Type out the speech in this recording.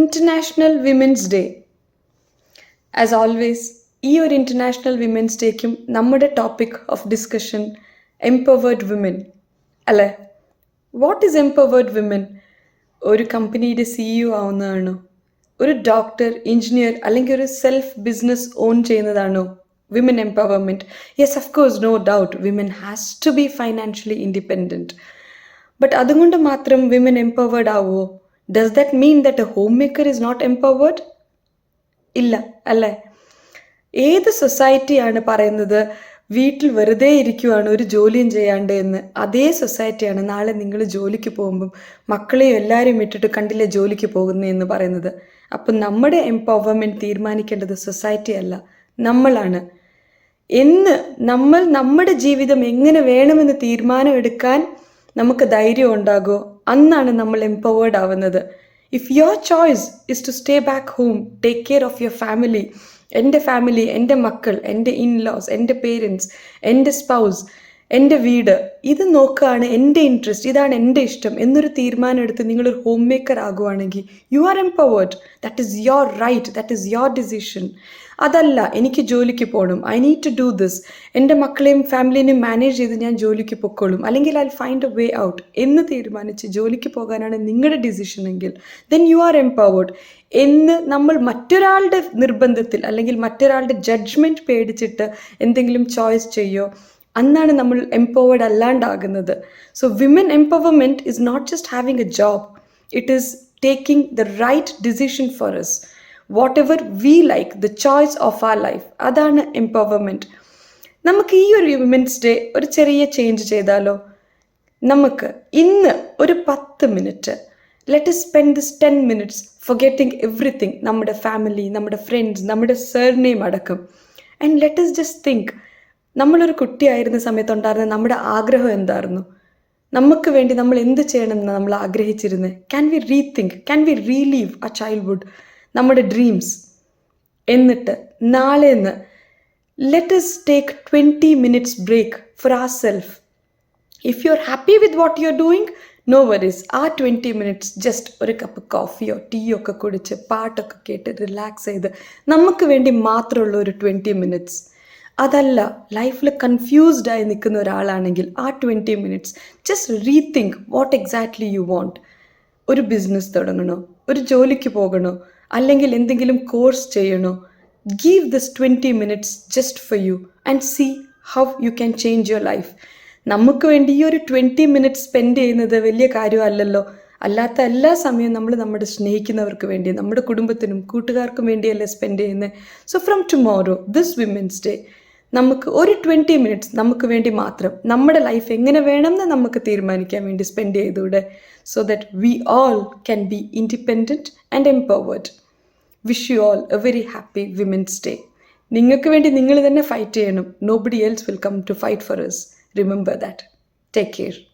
International women's day as always ഈ ഒരു international women's ഡേക്കും നമ്മുടെ topic of discussion empowered women അല്ലേ? വാട്ട് ഈസ് എംപവേർഡ് വിമൻ ഒരു കമ്പനിയുടെ സിഇഒ ആവുന്നതാണോ? ഒരു ഡോക്ടർ എഞ്ചിനീയർ അല്ലെങ്കിൽ ഒരു സെൽഫ് ബിസിനസ് ഓൺ ചെയ്യുന്നതാണോ? Women empowerment yes of course no doubt women has to be financially independent but അതുകൊണ്ട് മാത്രം വിമൻ എംപവേർഡ് ആവുമോ does that mean that a home maker is not empowered ഇല്ല അല്ലേ? ഏത് സൊസൈറ്റിയാണ് പറയുന്നത് വീട്ടിൽ വെറുതെ ഇരിക്കുവാണ് ഒരു ജോലിയും ചെയ്യാണ്ട് എന്ന്? അതേ സൊസൈറ്റിയാണ് നാളെ നിങ്ങൾ ജോലിക്ക് പോകുമ്പം മക്കളെയും എല്ലാവരും ഇട്ടിട്ട് കണ്ടില്ലേ ജോലിക്ക് പോകുന്നതെന്ന് പറയുന്നത്? അപ്പം നമ്മുടെ എംപവർമെന്റ് തീരുമാനിക്കേണ്ടത് സൊസൈറ്റി അല്ല നമ്മളാണ്. എന്ന് നമ്മൾ നമ്മുടെ ജീവിതം എങ്ങനെ വേണമെന്ന് തീരുമാനമെടുക്കാൻ നമുക്ക് ധൈര്യം ഉണ്ടാകുമോ? അന്നാണ് നമ്മൾ എംപവേർഡ് ആവുന്നത്. If your choice is to stay back home take care of your family എന്റെ ഫാമിലി എന്റെ മക്കൾ എന്റെ ഇൻ ലോസ് എന്റെ പേരൻസ് എന്റെ സ്പൗസ് എന്റെ വീട് ഇത് നോക്കുകയാണ് എന്റെ ഇൻട്രസ്റ്റ് ഇതാണ് എന്റെ ഇഷ്ടം എന്നൊരു തീരുമാനം എടുത്ത് നിങ്ങളൊരു home maker ആകുവാണെങ്കിൽ you are empowered that is your right that is your decision അതല്ല എനിക്ക് ജോലിക്ക് പോകണം. I need to do this എന്റെ മക്കളെയും ഫാമിലിനെയും മാനേജ് ചെയ്ത് ഞാൻ ജോലിക്ക് പൊക്കോളും. അല്ലെങ്കിൽ I find a way out എന്ന് തീരുമാനിച്ച് ജോലിക്ക് പോകാനാണ് നിങ്ങളുടെ ഡിസിഷൻ എങ്കിൽ ദെൻ യു ആർ എംപവേർഡ് എന്ന് നമ്മൾ മറ്റൊരാളുടെ നിർബന്ധത്തിൽ അല്ലെങ്കിൽ മറ്റൊരാളുടെ ജഡ്ജ്മെന്റ് പേടിച്ചിട്ട് എന്തെങ്കിലും ചോയ്സ് ചെയ്യോ? അന്നാണ് നമ്മൾ empowered അല്ലാണ്ടാകുന്നത്. So women empowerment is not just having a job it is taking the right decision for us whatever we like the choice of our life അതാണ് എംപവർമെന്റ് നമുക്ക് ഈ ഒരു വിമൻസ് ഡേ ഒരു ചെറിയ ചേഞ്ച് ചെയ്താലോ? നമുക്ക് ഇന്ന് ഒരു പത്ത് minute let spend this ten minutes for getting everything നമ്മുടെ ഫാമിലി നമ്മുടെ ഫ്രണ്ട്സ് നമ്മുടെ സെർനെയിം അടക്കം. And let us just think നമ്മളൊരു കുട്ടിയായിരുന്ന സമയത്തുണ്ടായിരുന്ന നമ്മുടെ ആഗ്രഹം എന്തായിരുന്നു? നമുക്ക് വേണ്ടി നമ്മൾ എന്ത് ചെയ്യണമെന്ന് നമ്മൾ ആഗ്രഹിച്ചിരുന്നത്? Can we rethink can we relive ആ ചൈൽഡ്ഹുഡ് നമ്മുടെ ഡ്രീംസ് എന്നിട്ട് നാളെന്ന് let us take twenty minutes break for our self if you are happy with what you are doing no worries ആ ട്വന്റി മിനിറ്റ്സ് ജസ്റ്റ് ഒരു cup കോഫിയോ ടീയോ ഒക്കെ കുടിച്ച് പാട്ടൊക്കെ കേട്ട് റിലാക്സ് ചെയ്ത് നമുക്ക് വേണ്ടി മാത്രമുള്ള ഒരു ട്വന്റി മിനിറ്റ്സ് അതല്ല ലൈഫിൽ കൺഫ്യൂസ്ഡായി നിൽക്കുന്ന ഒരാളാണെങ്കിൽ ആ twenty minutes just rethink what exactly you want ഒരു ബിസിനസ് തുടങ്ങണോ? ഒരു ജോലിക്ക് പോകണോ? അല്ലെങ്കിൽ എന്തെങ്കിലും കോഴ്സ് ചെയ്യണോ? Give this twenty minutes just for you and see how you can change your life നമുക്ക് വേണ്ടി ഈ ഒരു ട്വന്റി മിനിറ്റ്സ് സ്പെൻഡ് ചെയ്യുന്നത് വലിയ കാര്യമല്ലല്ലോ. അല്ലാത്ത എല്ലാ സമയവും നമ്മൾ നമ്മുടെ സ്നേഹിക്കുന്നവർക്ക് വേണ്ടി നമ്മുടെ കുടുംബത്തിനും കൂട്ടുകാർക്കും വേണ്ടിയല്ലേ സ്പെൻഡ് ചെയ്യുന്നത്. So from tomorrow this women's day നമുക്ക് ഒരു ട്വന്റി മിനിറ്റ്സ് നമുക്ക് വേണ്ടി മാത്രം നമ്മുടെ ലൈഫ് എങ്ങനെ വേണമെന്ന് നമുക്ക് തീരുമാനിക്കാൻ വേണ്ടി സ്പെൻഡ് ചെയ്തൂടെ so that we all can be independent and empowered wish you all a very happy women's day നിങ്ങൾക്ക് വേണ്ടി നിങ്ങൾ തന്നെ ഫൈറ്റ് ചെയ്യണം. Nobody else will come to fight for us remember that take care